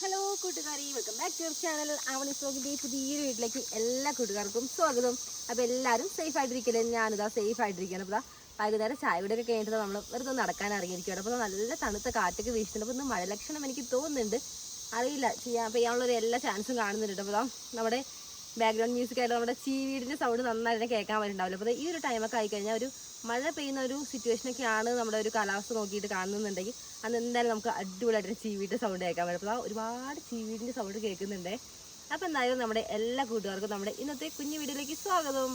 Hello കൂട്ടുകാരി. Welcome back to channel Avani സോഗിന്റെ പുതിയൊരു വീട്ടിലേക്ക് എല്ലാ കൂട്ടുകാർക്കും സ്വാഗതം. അപ്പോൾ എല്ലാവരും സേഫ് ആയിട്ടിരിക്കല്ലേ? ഞാനിതാ സേഫ് ആയിട്ടിരിക്കുകയാണ്. അപ്പോൾ വൈകുന്നേരം ചായ കൂടെ ഒക്കെ കഴിഞ്ഞിട്ട് നമ്മൾ വെറുതെ നടക്കാൻ ഇറങ്ങിയിരിക്കുകയാണ്. അപ്പോൾ നല്ല തണുത്ത കാറ്റൊക്കെ വീശുന്നുണ്ട് അപ്പോൾ ഇന്ന് മഴ ലക്ഷണം എനിക്ക് തോന്നുന്നുണ്ട്. അറിയില്ല. ചെയ്യാൻ പെയ്യാനുള്ള ഒരു എല്ലാ ചാൻസും കാണുന്നുണ്ട്. അപ്പോൾ നമ്മുടെ ബാക്ക്ഗ്രൗണ്ട് മ്യൂസിക് ആയിട്ട് നമ്മുടെ ചീവീടിന്റെ സൗണ്ട് നന്നായിട്ട് കേൾക്കാൻ പറ്റുന്നുണ്ടാവില്ല. അപ്പോൾ ഈ ഒരു ടൈമൊക്കെ ആയിക്കഴിഞ്ഞാൽ ഒരു മഴ പെയ്യുന്ന ഒരു സിറ്റുവേഷനൊക്കെയാണ് നമ്മുടെ ഒരു കാലാവസ്ഥ നോക്കിയിട്ട് കാണുന്നുണ്ടെങ്കിൽ അന്ന് എന്തായാലും നമുക്ക് അടിപൊളിയായിട്ട് ചീവീടിന്റെ സൗണ്ട് കേൾക്കാൻ പറ്റും. അപ്പോൾ ഒരുപാട് ചീവീടിന്റെ സൗണ്ട് കേൾക്കുന്നുണ്ട്. അപ്പോൾ എന്തായാലും നമ്മുടെ എല്ലാ കൂട്ടുകാർക്കും നമ്മുടെ ഇന്നത്തെ കുഞ്ഞു വീഡിയോയിലേക്ക് സ്വാഗതം.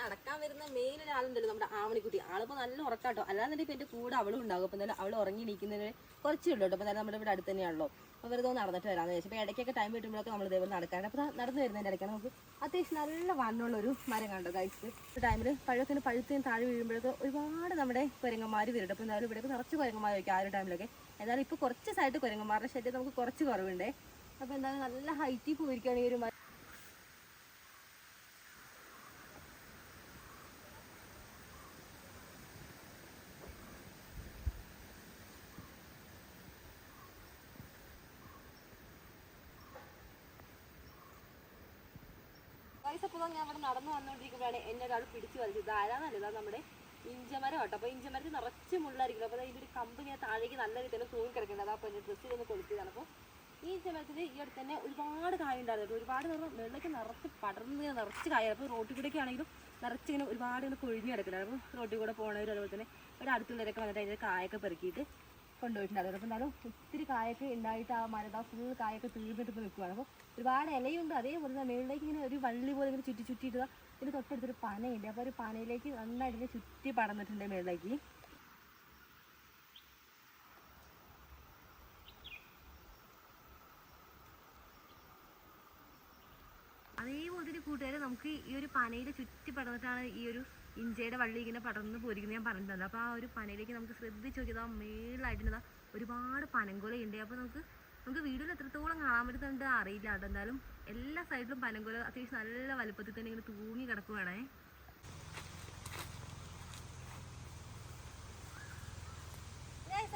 നടക്കാൻ വരുന്ന മെയിൻ ഒരാളുണ്ടല്ലോ നമ്മുടെ ആവണിക്കുട്ടി. ആളിപ്പോൾ നല്ല ഉറക്കാട്ടോ. അല്ലാതെ ഇപ്പം എന്റെ കൂടെ അവളും ഉണ്ടാകും അപ്പൊ എന്തായാലും അവൾ ഉറങ്ങി ഇരിക്കുന്നതിന് കുറച്ചേ ഉള്ളൂ എന്തായാലും നമ്മുടെ ഇവിടെ അടുത്ത് തന്നെയാണല്ലോ. അപ്പോൾ വെറുതെ നടന്നിട്ട് വരാമെന്ന് വെച്ചാൽ അപ്പോൾ ഇടയ്ക്കൊക്കെ ടൈം കിട്ടുമ്പോഴൊക്കെ നമ്മൾ ഇതേപോലെ നടക്കാറുണ്ട്. അപ്പോൾ നടന്നു വരുന്നതിന്റെ ഇടയ്ക്കാണ് നമുക്ക് അത്യാവശ്യം നല്ല വണ്ണമുള്ള ഒരു മരം കണ്ടോ കഴിച്ച് ടൈമിൽ പഴത്തിന് പഴുത്തേയും താഴെ വീഴുമ്പോഴൊക്കെ ഒരുപാട് നമ്മുടെ കുരങ്ങന്മാർ വരുന്നുണ്ട്. അപ്പോൾ എന്തായാലും ഇവിടെയൊക്കെ നിറച്ച് കുരങ്ങന്മാർ വയ്ക്കും ആ ഒരു ടൈമിലൊക്കെ എന്നാലും ഇപ്പോൾ കുറച്ച് സൈഡ് കുരങ്ങന്മാരുടെ ശല്യം നമുക്ക് കുറച്ച് കുറവുണ്ടേ. അപ്പോൾ എന്തായാലും നല്ല ഹൈറ്റിൽ പോയിരിക്കുകയാണെങ്കിൽ ഒരു വയസ്സപ്പോൾ ഞാൻ ഇവിടെ നടന്നു വന്നുകൊണ്ടിരിക്കുമ്പോഴാണ് എന്നെ ഒരാൾ പിടിച്ചു വലിച്ചത്. ഇത് ആരാന്നല്ല ഇതാ നമ്മുടെ ഇഞ്ചമരം കേട്ടോ. അപ്പോൾ ഇഞ്ചമരത്തിൽ നിറച്ച് മുള്ളായിരിക്കും അപ്പോൾ ഇതിന്റെ ഒരു കമ്പ് ഞാൻ താഴേക്ക് നല്ല രീതിയിൽ തൂങ്ങി കിടക്കുന്നത് അപ്പോൾ എന്റെ ഡ്രസ്സിൽ ഒന്ന് കൊളുത്തിയതാണ്. അപ്പോൾ ഈ ഇഞ്ചമരത്തിൽ ഈ അടുത്ത് തന്നെ ഒരുപാട് കായ ഉണ്ടായിരുന്നു ഒരുപാട് നിറം വെള്ളയ്ക്ക് നിറച്ച് പടർന്ന് നിറച്ച് കായ. അപ്പോൾ റോട്ടിൽ കൂടെയൊക്കെ ആണെങ്കിലും നിറച്ച് ഇങ്ങനെ ഒരുപാട് ഇങ്ങനെ കൊഴിഞ്ഞ് കിടക്കുന്നുണ്ട്. അപ്പോൾ റോട്ടിൽ കൂടെ പോകണവർ അതുപോലെ തന്നെ ഇവിടെ അടുത്തുള്ളവരൊക്കെ വന്നിട്ട് അതിന്റെ കായൊക്കെ പെറുക്കിയിട്ട് കൊണ്ടുപോയിട്ടുണ്ടായിരുന്നു അപ്പോൾ എന്നാലും ഒത്തിരി കായൊക്കെ ഉണ്ടായിട്ട് ആ മരത ഫുൾ കായൊക്കെ തീർന്നിട്ട് ഇപ്പോൾ നിൽക്കുകയാണ് അപ്പോൾ ഒരുപാട് ഇലയുണ്ട്. അതേപോലെ തന്നെ മേളിലേക്ക് ഇങ്ങനെ ഒരു വള്ളി പോലെ ഇങ്ങനെ ചുറ്റി ചുറ്റിയിട്ട് ഇതിന് തൊട്ടടുത്തൊരു പനയുണ്ട്. അപ്പോൾ ഒരു പനയിലേക്ക് നന്നായിട്ട് ഇങ്ങനെ ചുറ്റി പടർന്നിട്ടുണ്ട് മേളിലേക്ക്. അതേപോലെ തന്നെ കൂട്ടുകാരെ നമുക്ക് ഈ ഒരു പനയുടെ ചുറ്റി പടർന്നിട്ടാണ് ഈ ഒരു ഇഞ്ചയുടെ വള്ളി ഇങ്ങനെ പടർന്ന് പോയിരിക്കുന്നത് ഞാൻ പറഞ്ഞിട്ടുണ്ട്. അപ്പോൾ ആ ഒരു പനയിലേക്ക് നമുക്ക് ശ്രദ്ധിച്ച് നോക്കിയത് ആ ഒരുപാട് പനങ്കൊലയുണ്ട്. അപ്പോൾ നമുക്ക് നമുക്ക് വീഡിയോയിൽ എത്രത്തോളം കാണാൻ പറ്റുന്നുണ്ട് അറിയില്ല കേട്ടോ. എന്തായാലും എല്ലാ സൈഡിലും പനങ്കൊല അത്യാവശ്യം നല്ല വലുപ്പത്തിൽ തന്നെ ഇങ്ങനെ തൂങ്ങി കിടക്കുവാണേ.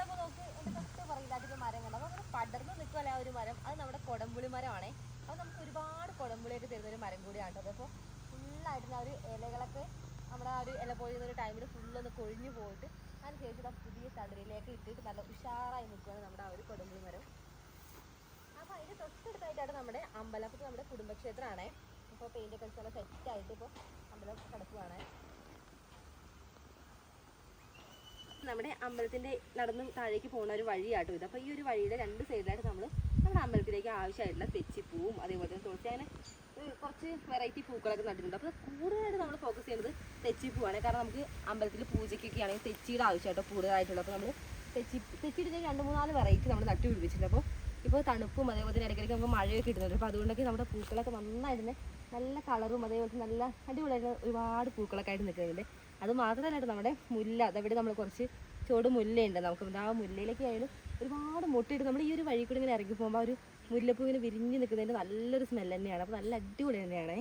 അപ്പോൾ നോക്ക് എന്റെ പടർന്ന് നിൽക്കുമല്ല ആ ഒരു മരം. അത് നമ്മുടെ കൊടമ്പുളി മരമാണേ. അപ്പോൾ നമുക്ക് ഒരുപാട് കൊടമ്പുളിയൊക്കെ തരുന്ന ഒരു മരം കൂടിയാണ് കേട്ടോ. അപ്പോൾ ഫുള്ളായിട്ടുള്ള ഒരു ഇലകളൊക്കെ നമ്മുടെ ആ ഒരു ഇല പൊഴിയുന്ന ഒരു ടൈമിൽ ഫുള്ളൊന്ന് കൊഴിഞ്ഞു പോയിട്ട് അതിന് ശേഷം ആ പുതിയ തളിരിലേക്ക് ഇട്ടിട്ട് നല്ല ഉഷാറായി നിൽക്കുകയാണ് നമ്മുടെ ആ ഒരു കൊടുമ്പി മരം. അപ്പോൾ അതിന്റെ തൊട്ടടുത്തായിട്ടാണ് നമ്മുടെ അമ്പലം അപ്പോൾ നമ്മുടെ കുടുംബക്ഷേത്രമാണേ. ഇപ്പോൾ പെയിന്റൊക്കെ അടിച്ച് നല്ല സെറ്റായിട്ട് ഇപ്പോൾ അമ്പലം കിടക്കുവാണ്. നമ്മുടെ അമ്പലത്തിന്റെ നടന്നും താഴേക്ക് പോകുന്ന ഒരു വഴിയാട്ടോ ഇത്. അപ്പോൾ ഈ ഒരു വഴിയുടെ രണ്ട് സൈഡിലായിട്ട് നമ്മൾ നമ്മുടെ അമ്പലത്തിലേക്ക് ആവശ്യമായിട്ടുള്ള തെച്ചിപ്പൂവും അതേപോലെ തന്നെ തുളസി അങ്ങനെ കുറച്ച് വെറൈറ്റി പൂക്കളൊക്കെ നട്ടിട്ടുണ്ട്. അപ്പോൾ കൂടുതലായിട്ട് നമ്മൾ ഫോക്കസ് ചെയ്യുന്നത് തെച്ചി പൂവാണ്. കാരണം നമുക്ക് അമ്പലത്തിൽ പൂജയ്ക്കൊക്കെ ആണെങ്കിൽ തെച്ചിയുടെ ആവശ്യമായിട്ടോ കൂടുതലായിട്ടുള്ളത് അപ്പോൾ നമ്മൾ തെച്ചി തെച്ചിയുടെ രണ്ട് മൂന്നാൽ വെറൈറ്റി നമ്മൾ നട്ടു പിടിപ്പിച്ചിട്ടുണ്ട്. അപ്പോൾ ഇപ്പോൾ തണുപ്പും അതേപോലെ തന്നെ ഇടയ്ക്കിടയ്ക്ക് നമുക്ക് മഴയൊക്കെ കിട്ടുന്നുണ്ട് അപ്പോൾ അതുകൊണ്ടൊക്കെ നമ്മുടെ പൂക്കളൊക്കെ നന്നായിട്ട് തന്നെ നല്ല കളറും അതേപോലെ നല്ല അടിപൊളിയായിട്ട് ഒരുപാട് പൂക്കളൊക്കെ ആയിട്ട് നിൽക്കുന്നുണ്ട്. അത് മാത്രമല്ല നമ്മുടെ മുല്ല അതവിടെ നമ്മൾ കുറച്ച് ചോട് മുല്ലയുണ്ട്. നമുക്ക് ആ മുല്ലയിലേക്ക് ആയാലും ഒരുപാട് മുട്ടയിട്ട് നമ്മൾ ഈ ഒരു വഴി ഇങ്ങനെ ഇറങ്ങി പോകുമ്പോൾ ഒരു മുല്ലപ്പൂ ഇങ്ങനെ വിരിഞ്ഞ് നിൽക്കുന്നതിന്റെ നല്ലൊരു സ്മെൽ തന്നെയാണ്. അപ്പോൾ നല്ല അടിപൊളി തന്നെയാണ്.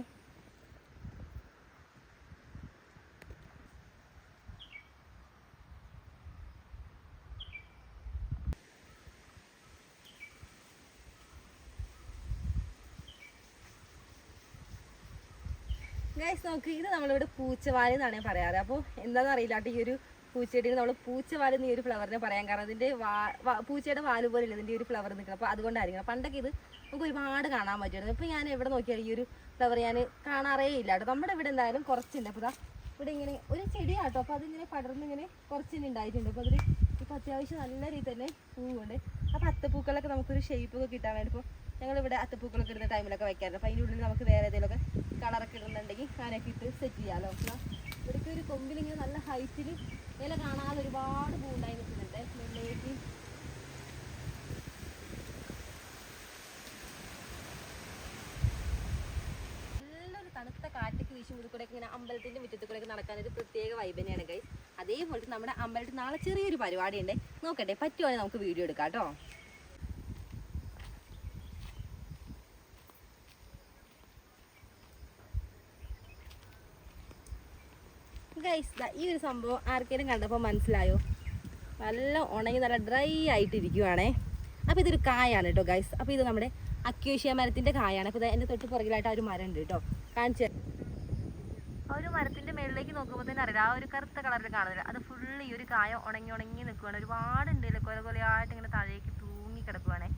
ഗൈസ് നോക്ക് ഇത് നമ്മളിവിടെ പൂച്ചവാലി എന്നാണ് പറയാറ്. അപ്പോൾ എന്താണെന്ന് അറിയില്ല ഈ ഒരു പൂച്ചെടിയിൽ നമ്മൾ പൂച്ചവാലി എന്ന് ഈ ഒരു ഫ്ലവറിനെ പറയാൻ കാരണം ഇതിന്റെ വാ പൂച്ചയുടെ വാൽ പോലെ ഇല്ല ഇതിന്റെ ഒരു ഫ്ലവർ നിൽക്കുന്നത് അപ്പോൾ അതുകൊണ്ടായിരിക്കും പണ്ടൊക്കെ ഇത് നമുക്ക് ഒരുപാട് കാണാൻ പറ്റുമായിരുന്നു. ഇപ്പോൾ ഞാൻ എവിടെ നോക്കിയാലും ഈ ഒരു ഫ്ലവർ ഞാൻ കാണാറേ ഇല്ല കേട്ടോ. നമ്മുടെ ഇവിടെ എന്തായാലും കുറച്ചുണ്ട്. അപ്പോൾ ഇവിടെ ഇങ്ങനെ ഒരു ചെടിയാട്ടോ. അപ്പോൾ അതിങ്ങനെ പടർന്ന് ഇങ്ങനെ കുറച്ചിങ്ങനെ ഉണ്ടായിട്ടുണ്ട്. അപ്പോൾ അതിൽ ഇപ്പോൾ അത്യാവശ്യം നല്ല രീതിയിൽ തന്നെ പൂവുണ്ട്. അപ്പോൾ അത്തപ്പൂക്കളൊക്കെ നമുക്കൊരു ഷേപ്പൊക്കെ കിട്ടാൻ വേണ്ടി ഇപ്പോൾ ഞങ്ങളിവിടെ അത്തപ്പൂക്കളൊക്കെ ഇടുന്ന ടൈമിലൊക്കെ വെക്കാറുണ്ട്. അപ്പോൾ അതിന്റെ ഉള്ളിൽ നമുക്ക് വേറെ ഏതെങ്കിലുമൊക്കെ കളറൊക്കെ ഇടുന്നുണ്ടെങ്കിൽ അങ്ങനെയൊക്കെ ഇട്ട് സെറ്റ് ചെയ്യാമല്ലോ അപ്പോൾ ഇവിടേക്ക് കൊമ്പിലിങ്ങനെ നല്ല ഹൈറ്റിൽ ഇല കാണാതെ ഒരുപാട് പൂണ്ടായി നിൽക്കുന്നുണ്ട്. മുന്നിലേക്ക് നല്ലൊരു തണുത്ത കാറ്റൊക്കെ വീശും മുടി കൂടെ ഇങ്ങനെ അമ്പലത്തിന്റെ മുറ്റത്ത് കൂടെ നടക്കാൻ ഒരു പ്രത്യേക വൈബ് ഗൈസ് അതേപോലെ നമ്മുടെ അമ്പലത്തിൽ നാളെ ചെറിയൊരു പരിപാടി ഉണ്ട് നോക്കട്ടെ പറ്റുവാണെങ്കിൽ നമുക്ക് വീഡിയോ എടുക്കാം കേട്ടോ. ഗൈസ് ഈ ഒരു സംഭവം ആർക്കെങ്കിലും കണ്ടപ്പോൾ മനസ്സിലായോ? നല്ല ഉണങ്ങി നല്ല ഡ്രൈ ആയിട്ടിരിക്കുവാണേ. അപ്പോൾ ഇതൊരു കായാണ് കേട്ടോ ഗൈസ് അപ്പോൾ ഇത് നമ്മുടെ അക്യൂഷ്യ മരത്തിന്റെ കായാണ്. അപ്പോൾ എന്റെ തൊട്ട് പുറകിലായിട്ട് ആ ഒരു മരം ഉണ്ട് കേട്ടോ കാണിച്ചു ആ ഒരു മരത്തിന്റെ മേളിലേക്ക് നോക്കുമ്പോൾ തന്നെ അറിയില്ല. ആ ഒരു കറുത്ത കളറിൽ കാണുന്നില്ല. അത് ഫുള്ള് ഈ ഒരു കായ ഉണങ്ങി ഉണങ്ങി നിൽക്കുവാണ് ഒരുപാട് ഉണ്ട് കൊല കൊലയായിട്ട് ഇങ്ങനെ താഴേക്ക് തൂങ്ങി കിടക്കുവാണേ.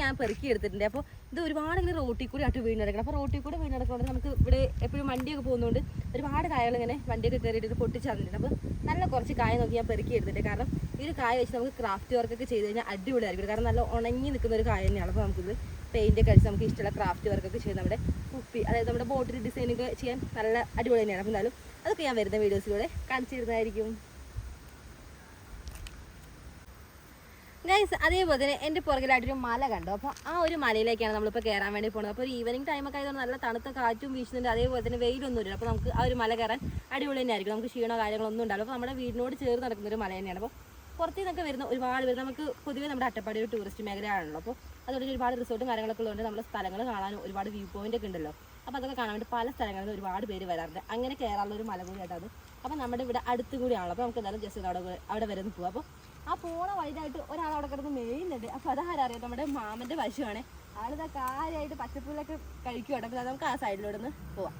ഞാൻ പെറുക്കി എടുത്തിട്ടുണ്ട്. അപ്പോൾ ഇത് ഒരുപാട് ഇങ്ങനെ റോട്ടിൽ കൂടി ആയിട്ട് വീണ് കിടക്കണം അപ്പോൾ റോട്ടിൽ കൂടെ വീണ് കിടക്കുന്നത് നമുക്ക് ഇവിടെ എപ്പോഴും വണ്ടിയൊക്കെ പോകുന്നതുകൊണ്ട് ഒരുപാട് കായകൾ ഇങ്ങനെ വണ്ടിയൊക്കെ കയറിയിട്ട് പൊട്ടിച്ച് തന്നിട്ടുണ്ട് അപ്പോൾ നല്ല കുറച്ച് കായ നോക്കി ഞാൻ പെറുക്കി എടുത്തിട്ട് കാരണം ഈ ഒരു കായ വെച്ച് നമുക്ക് ക്രാഫ്റ്റ് വർക്കൊക്കെ ചെയ്ത് കഴിഞ്ഞാൽ അടിപൊളിയായിരിക്കും. കാരണം നല്ല ഉണങ്ങി നിൽക്കുന്ന ഒരു കായ തന്നെയാണ്. അപ്പോൾ നമുക്കിത് പെയിന്റ് ഒക്കെ അടിച്ച് നമുക്ക് ഇഷ്ടമുള്ള ക്രാഫ്റ്റ് വർക്കൊക്കെ ചെയ്ത് നമ്മുടെ കുപ്പി അതായത് നമ്മുടെ ബോട്ടിൽ ഡിസൈനൊക്കെ ചെയ്യാൻ നല്ല അടിപൊളി തന്നെയാണ്. അപ്പോൾ എന്തായാലും അതൊക്കെ ഞാൻ വരുന്ന വീഡിയോസിലൂടെ കാണിച്ചു തരുന്നതായിരിക്കും. ഗൈസ് അതേപോലെ തന്നെ എന്റെ പുറകിലായിട്ടൊരു മല കണ്ടു. അപ്പോൾ ആ ഒരു മലയിലേക്കാണ് നമ്മളിപ്പോൾ കയറാൻ വേണ്ടി പോകുന്നത് അപ്പോൾ ഒരു ഈവനിങ് ടൈമൊക്കെ ആയതുകൊണ്ട് നല്ല തണുത്ത കാറ്റും വീശുന്നുണ്ട്. അതേപോലെ തന്നെ വെയിലൊന്നും ഇല്ല. അപ്പോൾ നമുക്ക് ആ ഒരു മല കയറാൻ അടിപൊളി തന്നെ ആയിരിക്കും. നമുക്ക് ക്ഷീണോ കാര്യങ്ങളൊന്നും ഉണ്ടാവില്ല. അപ്പോൾ നമ്മുടെ വീടിനോട് ചേർന്ന് നടക്കുന്ന ഒരു മല തന്നെയാണ്. അപ്പോൾ പുറത്തു നിന്നൊക്കെ വരുന്ന ഒരുപാട് പേര് നമുക്ക് പൊതുവേ നമ്മുടെ അട്ടപ്പാടി ഒരു ടൂറിസ്റ്റ് മേഖലയാണല്ലോ. അപ്പോൾ അതുകൊണ്ട് ഒരുപാട് റിസോർട്ടും കാര്യങ്ങളൊക്കെ ഉള്ളതുകൊണ്ട് നമ്മുടെ സ്ഥലങ്ങൾ കാണാനും ഒരുപാട് വ്യൂ പോയിന്റ് ഒക്കെ ഉണ്ടല്ലോ. അപ്പോൾ അതൊക്കെ കാണാൻ വേണ്ടി പല സ്ഥലങ്ങളിൽ ഒരുപാട് പേര് വരാറുണ്ട്. അങ്ങനെ കയറാനുള്ള ഒരു മല കൂടി അത് അപ്പോൾ നമ്മുടെ ഇവിടെ അടുത്ത് കൂടിയാണല്ലോ. അപ്പോൾ നമുക്ക് എന്തായാലും ജസ്റ്റ് അവിടെ അവിടെ വരെ ഒന്ന് പോകാം അപ്പോൾ ആ പോണ വഴിയായിട്ട് ഒരാൾ അവിടെ കിടന്ന് മേയുന്നുണ്ട്. അപ്പോൾ അതാരറിയാം നമ്മുടെ മാമന്റെ പശുവാണ് ആളിതാ കാര്യമായിട്ട് പച്ചപ്പുല്ലൊക്കെ കഴിക്കുവാണ്. അപ്പോൾ നമുക്ക് ആ സൈഡിലൂടെ ഒന്ന് പോവാം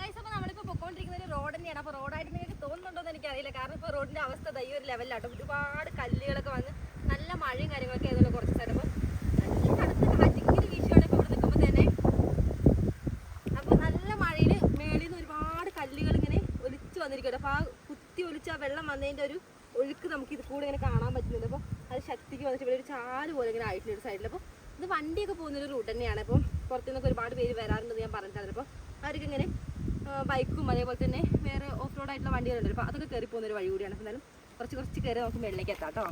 ഗൈസ് അപ്പോൾ നമ്മളിപ്പോൾ പൊക്കോണ്ടിരിക്കുന്ന ഒരു റോഡ് തന്നെയാണ് അപ്പോൾ റോഡായിട്ട് നിങ്ങൾക്ക് തോന്നുന്നുണ്ടോ എന്ന് എനിക്കറിയില്ല. കാരണം ഇപ്പോൾ റോഡിന്റെ അവസ്ഥ ദൈവ ഒരു ലെവലിലാട്ടോ ഒരുപാട് കല്ലുകളൊക്കെ വന്ന് നല്ല മഴയും കാര്യങ്ങളൊക്കെ ആയതുകൊണ്ട് കുറച്ച് സ്ഥലം. അപ്പോൾ നല്ല തണുത്ത കാറ്റിങ്ങനെ വീശുവാണ് ഇവിടെ തന്നെ. അപ്പോൾ നല്ല മഴയിൽ മേളിൽ നിന്ന് ഒരുപാട് കല്ലുകൾ ഇങ്ങനെ ഒലിച്ച് വന്നിരിക്കട്ടെ അപ്പോൾ ആ കുത്തി ഒലിച്ച് ആ വെള്ളം വന്നതിന്റെ ഒരു ഒഴുക്ക് നമുക്ക് ഇത് കൂടെ ഇങ്ങനെ കാണാൻ പറ്റുന്നുണ്ട്. അപ്പോൾ അത് ശക്തിക്ക് വന്നിട്ട് ഒരു ചാൽ പോലെ ഇങ്ങനെ ആയിട്ടുണ്ട് ഒരു സൈഡിൽ അപ്പോൾ ഇത് വണ്ടിയൊക്കെ പോകുന്ന ഒരു റൂട്ട് തന്നെയാണ്. അപ്പം പുറത്തുനിന്നൊക്കെ ഒരുപാട് പേര് വരാറുണ്ടെന്ന് ഞാൻ പറഞ്ഞിട്ടുണ്ട് അപ്പോൾ അവർക്ക് ഇങ്ങനെ ബൈക്കും അതേപോലെ തന്നെ വേറെ ഓഫ് റോഡ് ആയിട്ടുള്ള വണ്ടികളുണ്ട്. അപ്പോൾ അതൊക്കെ കയറി പോകുന്ന ഒരു വഴി കൂടിയാണ് അപ്പോൾ എന്നാലും കുറച്ച് കുറച്ച് കയറി നമുക്ക് വെള്ളിലേക്ക് എത്താം കേട്ടോ.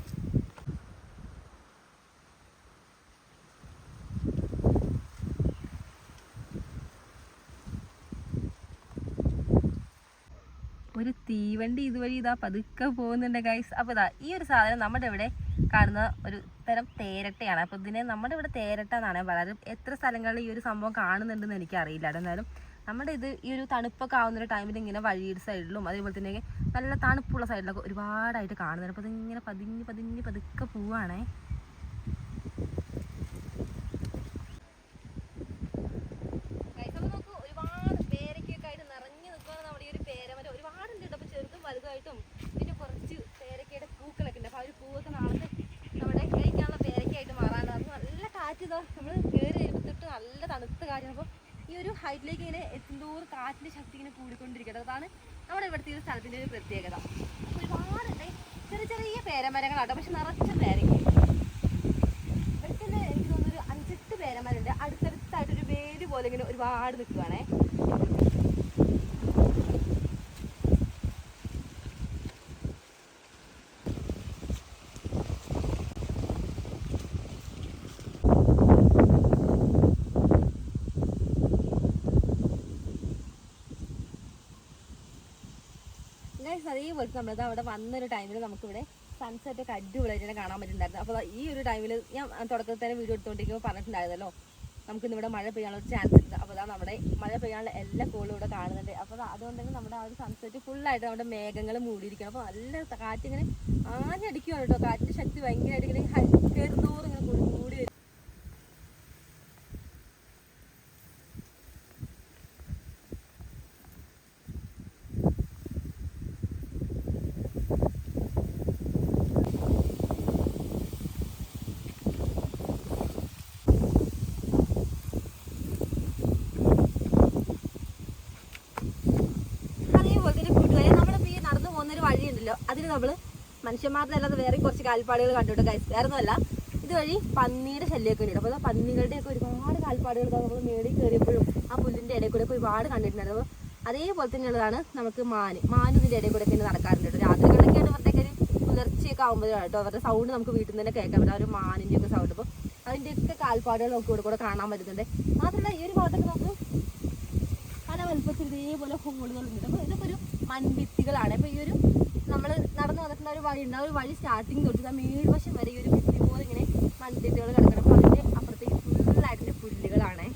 ഒരു തീവണ്ടി ഇതുവഴി ഇതാ പതുക്കെ പോകുന്നുണ്ട് ഗൈസ് അപ്പോൾ ഇതാ ഈ ഒരു സാധനം നമ്മുടെ ഇവിടെ കാണുന്ന ഒരു തരം തേരട്ടയാണ്. അപ്പോൾ ഇതിനെ നമ്മുടെ ഇവിടെ തേരട്ട എന്നാണ് പറയാറ് എത്ര സ്ഥലങ്ങളിൽ ഈ ഒരു സംഭവം കാണുന്നുണ്ടെന്ന് എനിക്കറിയില്ല. എന്നാലും നമ്മുടെ ഇത് ഈ ഒരു തണുപ്പൊക്കെ ആവുന്ന ടൈമിൽ ഇങ്ങനെ വഴിയുടെ സൈഡിലും അതേപോലെ തന്നെ നല്ല തണുപ്പുള്ള സൈഡിലൊക്കെ ഒരുപാടായിട്ട് കാണുന്നുണ്ട്. അപ്പോൾ ഇതിങ്ങനെ പതിഞ്ഞ് പതിഞ്ഞ് പതുക്കെ അപ്പൊ ചെറുതും വലുതായിട്ടും പിന്നെ പേരക്കയുടെ ഉണ്ട്. അപ്പോൾ കഴിക്കാനുള്ള പേരക്കയായിട്ട് മാറാനാണ്. നല്ല കാറ്റ് ഇതാ. നമ്മൾ കയറി എടുത്തിട്ട് നല്ല തണുത്ത കാറ്റാണ്. അപ്പോൾ ഈ ഒരു ഹൈറ്റിലേക്ക് ഇങ്ങനെ എത്തുന്തോറും കാറ്റിന്റെ ശക്തി ഇങ്ങനെ കൂടിക്കൊണ്ടിരിക്കുന്നത്. അതാണ് നമ്മുടെ ഇവിടുത്തെ ഒരു സ്ഥലത്തിന്റെ ഒരു പ്രത്യേകത. ഒരുപാടുണ്ട് ചെറിയ ചെറിയ പേരമരങ്ങളാട്ടോ. പക്ഷെ നിറച്ച പേരയ്ക്ക് തന്നെ എനിക്ക് തോന്നുന്നു ഒരു അഞ്ചെട്ട് പേരന്മാരുണ്ട് അടുത്തടുത്തായിട്ട് ഒരു വേര് പോലെ ഇങ്ങനെ ഒരുപാട് നിൽക്കുവാണേ. ഗൈസ് അതേപോലെ നമ്മളത് അവിടെ വന്നൊരു ടൈമിൽ നമുക്കിവിടെ സൺസെറ്റ് ഒക്കെ അടിപൊളിയായിട്ട് തന്നെ കാണാൻ പറ്റുന്നുണ്ടായിരുന്നു അപ്പോൾ ഈ ഒരു ടൈമിൽ ഞാൻ തുടക്കത്തിൽ തന്നെ വീഡിയോ എടുത്തുകൊണ്ടിരിക്കുമ്പോൾ പറഞ്ഞിട്ടുണ്ടായിരുന്നല്ലോ നമുക്കിന്നിവിടെ മഴ പെയ്യാനുള്ള ഒരു ചാൻസ് ഉണ്ട്. അപ്പോൾ അതാ നമ്മുടെ മഴ പെയ്യാനുള്ള എല്ലാ കോളും ഇവിടെ കാണുന്നുണ്ട്. അപ്പോൾ അതുകൊണ്ട് തന്നെ നമ്മുടെ ആ ഒരു സൺസെറ്റ് ഫുള്ളായിട്ട് നമ്മുടെ മേഘങ്ങൾ മൂടിയിരിക്കണം അപ്പോൾ നല്ല കാറ്റിങ്ങനെ ആഞ്ഞടിക്കുകയാണ് കേട്ടോ. കാറ്റിന്റെ ശക്തി ഭയങ്കരമായിട്ട് ഇങ്ങനെ കയറുന്നോറും ഉണ്ടല്ലോ അതിന് നമ്മൾ മനുഷ്യന്മാരുടെ വേറെ കുറച്ച് കാൽപ്പാടുകൾ കണ്ടുകൊണ്ട് കഴിച്ചു വേറെ ഒന്നുമല്ല ഇതുവഴി പന്നിയുടെ ശല്യമൊക്കെ ഉണ്ട് അപ്പോൾ പന്നികളുടെയൊക്കെ ഒരുപാട് കാൽപ്പാടുകൾ നമ്മൾ മേടി കയറിയപ്പോഴും ആ പുല്ലിന്റെ ഇടയിൽ കൂടെ ഒരുപാട് കണ്ടിട്ടുണ്ടായിരുന്നു അതേപോലെ തന്നെയുള്ളതാണ് നമുക്ക് മാന്. മാന് ഇടയിൽ കൂടെ തന്നെ നടക്കാറുണ്ട് രാത്രികളിലൊക്കെയാണ് ഇവരുടെയൊക്കെ ഒരു പുലർച്ചയൊക്കെ ആകുമ്പോഴാണ് കേട്ടോ അവരുടെ സൗണ്ട് നമുക്ക് വീട്ടിൽ നിന്ന് തന്നെ കേൾക്കാൻ പറ്റും ആ ഒരു മാനിന്റെയൊക്കെ സൗണ്ട് അപ്പോൾ അതിന്റെയൊക്കെ കാൽപ്പാടുകൾ നമുക്ക് ഇവിടെ കൂടെ കാണാൻ പറ്റുന്നുണ്ട്. മാത്രമല്ല ഈ ഒരു ഭാഗത്തൊക്കെ നമുക്ക് പല വലുപ്പത്തിൽ ഇതേപോലെ ഹോളുകളുണ്ട്. അപ്പോൾ ഇതൊക്കെ ഒരു മൺഭിത്തികളാണ്. അപ്പോൾ ഈ ഒരു നമ്മൾ നടന്നു വന്നിട്ടുള്ള ഒരു വഴി ഉണ്ട്. ഒരു വഴി സ്റ്റാർട്ടിങ് തൊട്ട് ആ മേൽവശം വരെ ഈ ഒരു ഭിത്തി പോലെ ഇങ്ങനെ മൺതിട്ടുകൾ കിടക്കണം. അപ്പോൾ അതിന്റെ അപ്പുറത്തേക്ക് ഫുള്ളായിട്ടുള്ള പുല്ലുകളാണേ.